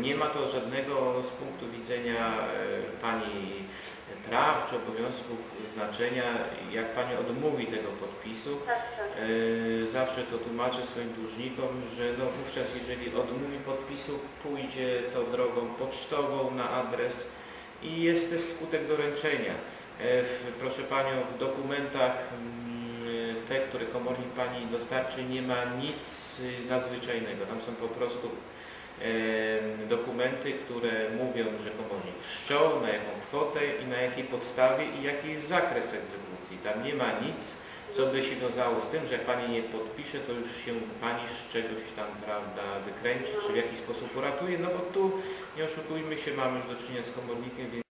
Nie ma to żadnego z punktu widzenia e, Pani praw czy obowiązków znaczenia, jak Pani odmówi tego podpisu. Tak, tak. E, Zawsze to tłumaczę swoim dłużnikom, że no wówczas jeżeli odmówi podpisu, pójdzie to drogą pocztową na adres i jest też skutek doręczenia. E, Proszę Panią, w dokumentach te, które komornik Pani dostarczy, nie ma nic y, nadzwyczajnego. Tam są po prostu dokumenty, które mówią, że komornik wszczął, na jaką kwotę i na jakiej podstawie i jaki jest zakres egzekucji. Tam nie ma nic, co by się wiązało z tym, że jak Pani nie podpisze, to już się Pani z czegoś tam, prawda, wykręci, czy w jakiś sposób uratuje, no bo tu, nie oszukujmy się, mamy już do czynienia z komornikiem, więc